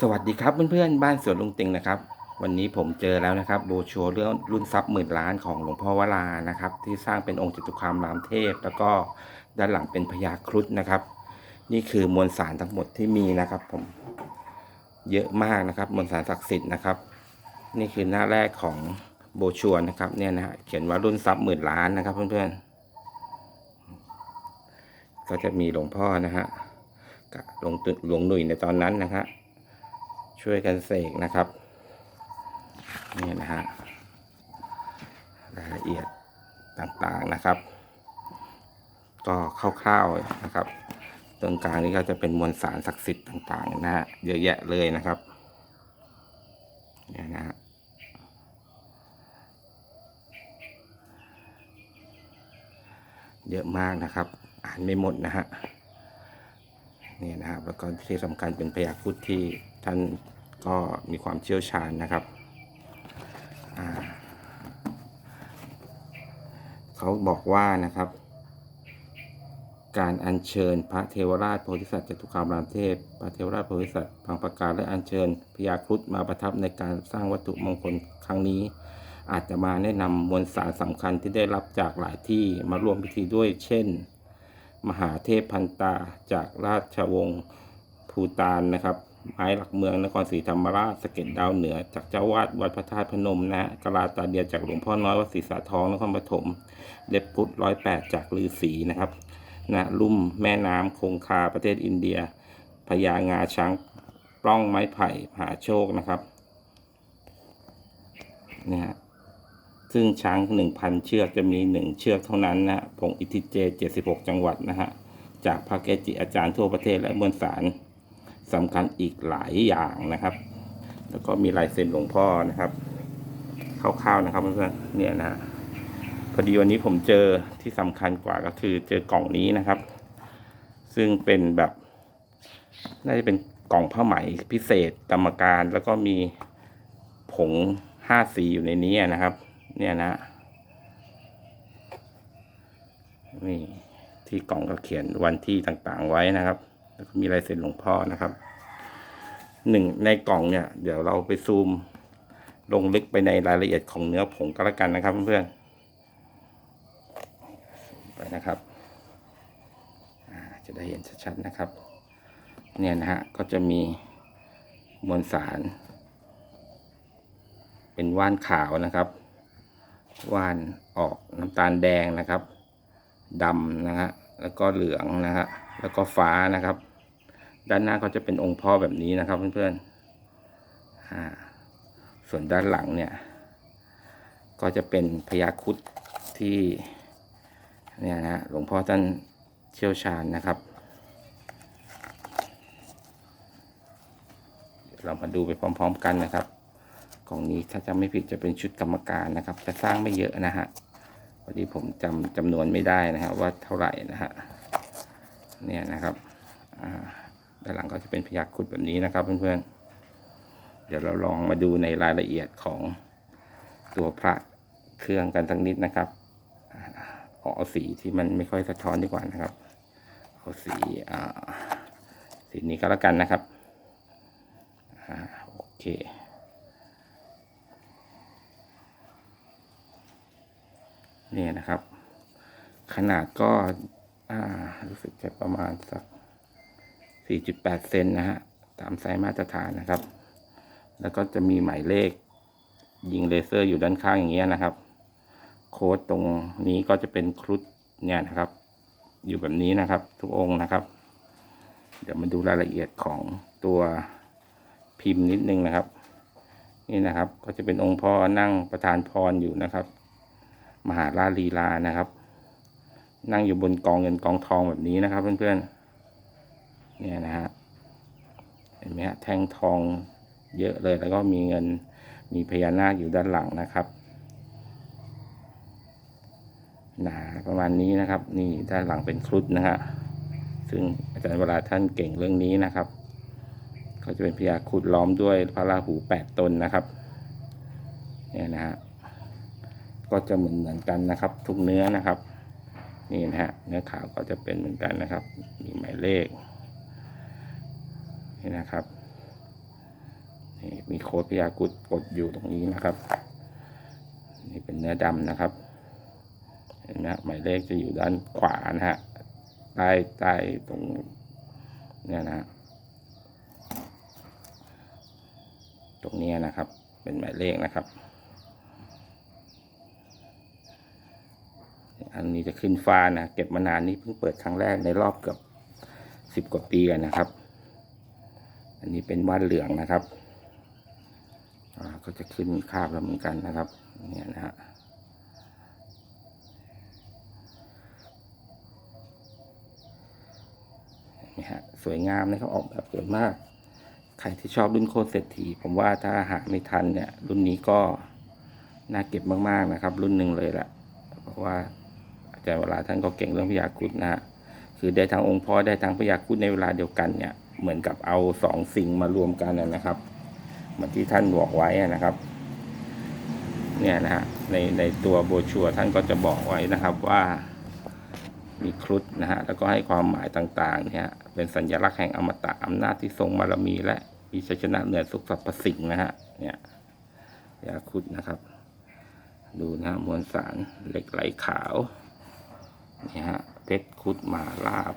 สวัสดีครับเพื่อนๆบ้านสวนลุงติงนะครับ วันนี้ผมเจอแล้วนะครับโบชัวเรื่องรุ่นทรัพย์หมื่นล้านของหลวงพ่อวรานะครับ ที่สร้างเป็นองค์จตุคามรามเทพ แล้วก็ด้านหลังเป็นพญาครุฑนะครับ นี่คือมวลสารทั้งหมดที่มีนะครับ ผมเยอะมากนะครับ มวลสารศักดิ์สิทธิ์นะครับ นี่คือหน้าแรกของโบชัวนะครับเนี่ยนะฮะเขียนว่ารุ่นทรัพย์หมื่นล้านนะครับ เพื่อนๆก็จะมีหลวงพ่อนะฮะกับหลวงตุหลวงหนุ่ยในตอนนั้นนะฮะ ช่วยกันเสกนะครับ นี่นะฮะรายละเอียดต่างๆนะครับ ก็คร่าวๆนะครับตรงกลางนี้ก็จะเป็นมวลสารศักดิ์สิทธิ์ต่างๆนะฮะเยอะแยะเลยนะครับเนี่ยนะฮะเยอะมากนะครับ อ่านไม่หมดนะฮะนี่นะครับแล้วก็ที่สำคัญเป็นพยาครุฑที่ท่าน ก็มีความเชี่ยวชาญนะครับ เขาบอกว่านะครับ การอัญเชิญพระเทวราชโพธิสัตว์จตุคามรามเทพ พระเทวราชโพธิสัตว์พังประกาศและอัญเชิญพญาครุฑมาประทับในการสร้างวัตถุมงคลครั้งนี้ อาจจะมาแนะนำมวลสารสำคัญที่ได้รับจากหลายที่มาร่วมพิธีด้วย เช่น มหาเทพพันตาจากราชวงศ์ภูตานนะครับ ไม้หลักเมืองนครศรีธรรมราชสะเก็ดดาวเหนือ จากเจ้าวาดวัดพระธาตุพนมนะกะลาตาเดียจากหลวงพ่อน้อยวัดศรีสาทองนครปฐมเล็บพุทธร้อยแปดจากลือศรีนะครับนะลุ่มแม่น้ำคงคาประเทศอินเดียพญางาช้างปล้องไม้ไผ่หาโชคนะครับเนี่ยฮะซึ่งช้างหนึ่งพันเชือกจะมีหนึ่งเชือกเท่านั้นนะผงอิทิเจเจ็ดสิบหกจังหวัดนะฮะจากพระเกจิอาจารย์ทั่วประเทศและมวลสาร สำคัญอีกหลายอย่างนะครับ แล้วก็มีลายเซ็นหลวงพ่อนะครับคร่าวๆนะครับเพื่อนๆเนี่ยนะพอดีวันนี้ผมเจอที่สำคัญกว่าก็คือเจอกล่องนี้นะครับ ซึ่งเป็นแบบน่าจะเป็นกล่องผ้าไหมพิเศษกรรมการแล้วก็มีผงห้าสีอยู่ในนี้นะครับ เนี่ยนะนี่ที่กล่องก็เขียนวันที่ต่างๆไว้นะครับ แล้วก็มีลายเซ็นหลวงพ่อนะครับหนึ่งในกล่องเนี่ย เดี๋ยวเราไปซูม ลงลึกไปในรายละเอียดของเนื้อผงก็แล้วกันนะครับเพื่อนๆไปนะครับจะได้เห็นชัดๆนะครับ เนี่ยนะฮะก็จะมีมวลสาร เป็นว่านขาวนะครับว่านออกน้ำตาลแดงนะครับดำนะฮะแล้วก็เหลืองนะฮะแล้วก็ฟ้านะครับ ด้านหน้าก็จะเป็นองค์พ่อแบบนี้นะครับเพื่อนๆส่วนด้านหลังเนี่ย ก็จะเป็นพญาครุฑที่เนี่ยนะฮะหลวงพ่อท่านเชี่ยวชาญนะครับ เรามาดูไปพร้อม ๆ กันนะครับกล่องนี้ถ้าจำไม่ผิดจะเป็นชุดกรรมการนะครับ จะสร้างไม่เยอะนะฮะพอดีผมจำจำนวนไม่ได้นะฮะว่าเท่าไหร่นะฮะเนี่ยนะครับอ่า ด้านหลังก็จะเป็นพยักคุดแบบนี้นะครับเพื่อนๆ เดี๋ยวเราลองมาดูในรายละเอียดของตัวพระเครื่องกันสักนิดนะครับเอาสีที่มันไม่ค่อยสะท้อนดีกว่านะครับ เอาสีอ่าสีนี้ก็แล้วกันนะครับอ่าโอเคนี่นะครับ ขนาดก็อ่ารู้สึกจะประมาณสัก 4.8 เซนนะฮะ ตามไซส์มาตรฐานนะครับ แล้วก็จะมีหมายเลขยิงเลเซอร์อยู่ด้านข้างอย่างเงี้ยนะครับ โค้ดตรงนี้ก็จะเป็นครุฑเนี่ยนะครับ อยู่แบบนี้นะครับ ทุกองค์นะครับ เดี๋ยวมาดูรายละเอียดของตัวพิมพ์นิดนึงนะครับ นี่นะครับก็จะเป็นองค์พ่อนั่งประธานพรอยู่นะครับ มหาราชลีลานะครับ นั่งอยู่บนกองเงินกองทองแบบนี้นะครับเพื่อนๆ เนี่ยนะฮะเห็นไหมฮะแท่งทองเยอะเลยแล้วก็มีเงินมีพญานาคอยู่ด้านหลังนะครับหนาประมาณนี้นะครับ นี่ด้านหลังเป็นครุฑนะฮะซึ่งอาจารย์เวลาท่านเก่งเรื่องนี้นะครับก็จะเป็นพญาครุฑล้อมด้วยพระราหูแปดตนนะครับเนี่ยนะฮะก็จะเหมือนเหมือนกันนะครับ ทุกเนื้อนะครับ นี่นะฮะเนื้อขาวก็จะเป็นเหมือนกันนะครับ มีหมายเลข นี่นะครับนี่มีโค้ดพยากุดกดอยู่ตรงนี้นะครับ นี่เป็นเนื้อดำนะครับ เห็นไหมหมายเลขจะอยู่ด้านขวานะฮะใต้ใต้ตรงเนี่ยนะฮะตรงนี้นะครับ เป็นหมายเลขนะครับ อันนี้จะขึ้นฟ้านะ เก็บมานานนี่เพิ่งเปิดครั้งแรกในรอบเกือบสิบกว่าปีกันนะครับ อันนี้เป็นว่านเหลืองนะครับก็จะขึ้นคาบแล้วเหมือนกันนะครับเนี่ยนะฮะนี่ฮะสวยงามนะครับออกแบบสวยมาก ใครที่ชอบรุ่นโคตรเศรษฐีผมว่าถ้าหาไม่ทันเนี่ยรุ่นนี้ก็น่าเก็บมากๆนะครับ รุ่นหนึ่งเลยแหละเพราะว่าอาจารย์เวลาท่านก็เก่งเรื่องพยาคุดนะฮะคือได้ทั้งองค์พ่อได้ทั้งพยาคุดในเวลาเดียวกันเนี่ย เหมือนกับเอาสองสิ่งมารวมกันนะครับเหมือนที่ท่านบอกไว้นะครับ เนี่ยนะฮะในในตัวโบชัวท่านก็จะบอกไว้นะครับว่ามีครุฑนะฮะแล้วก็ให้ความหมายต่างๆเนี่ยเป็นสัญลักษณ์แห่งอมตะอำนาจที่ทรงบารมี และมีชัยชนะเหนือทุกสรรพสิ่งนะฮะเนี่ยยาครุฑนะครับ ดูนะฮะมวลสารเหล็กไหลขาวนี่ฮะเพชรครุฑมาลาบ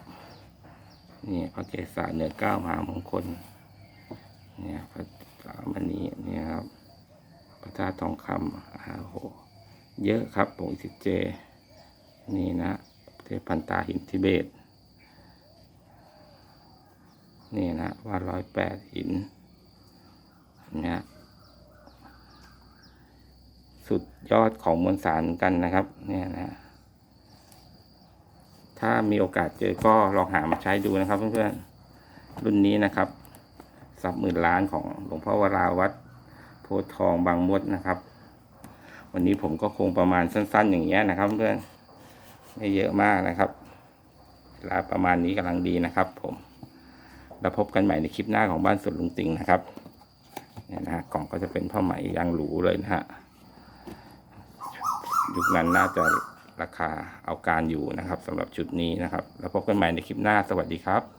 นี่พระเกศาเหนือเก้ามหามงคล เนี่ยพระสามณีเนี่ยครับ พระธาตุทองคำอาโห เยอะครับผงอิสิเจ นี่นะเทพพันตาหินทิเบต นี่นะว่าร้อยแปดหินเนี่ยสุดยอดของมวลสารกันนะครับ เนี่ยนะ ถ้ามีโอกาสเจอก็ลองหามาใช้ดูนะครับ เพื่อนๆรุ่นนี้นะครับสับหมื่นล้านของหลวงพ่อวราวัดโพธทองบางมดนะครับ วันนี้ผมก็คงประมาณสั้น ๆ อย่างเงี้ยนะครับ เพื่อนไม่เยอะมากนะครับเวลาประมาณนี้กำลังดีนะครับ ผมแล้วพบกันใหม่ในคลิปหน้าของบ้านสวนลุงติงนะครับเนี่ยนะฮะกล่องก็จะเป็นผ้าไหมยางหรูเลยนะฮะยุคนั้นน่าจะ ราคาเอาการอยู่นะครับสำหรับชุดนี้นะครับ แล้วพบกันใหม่ในคลิปหน้าสวัสดีครับ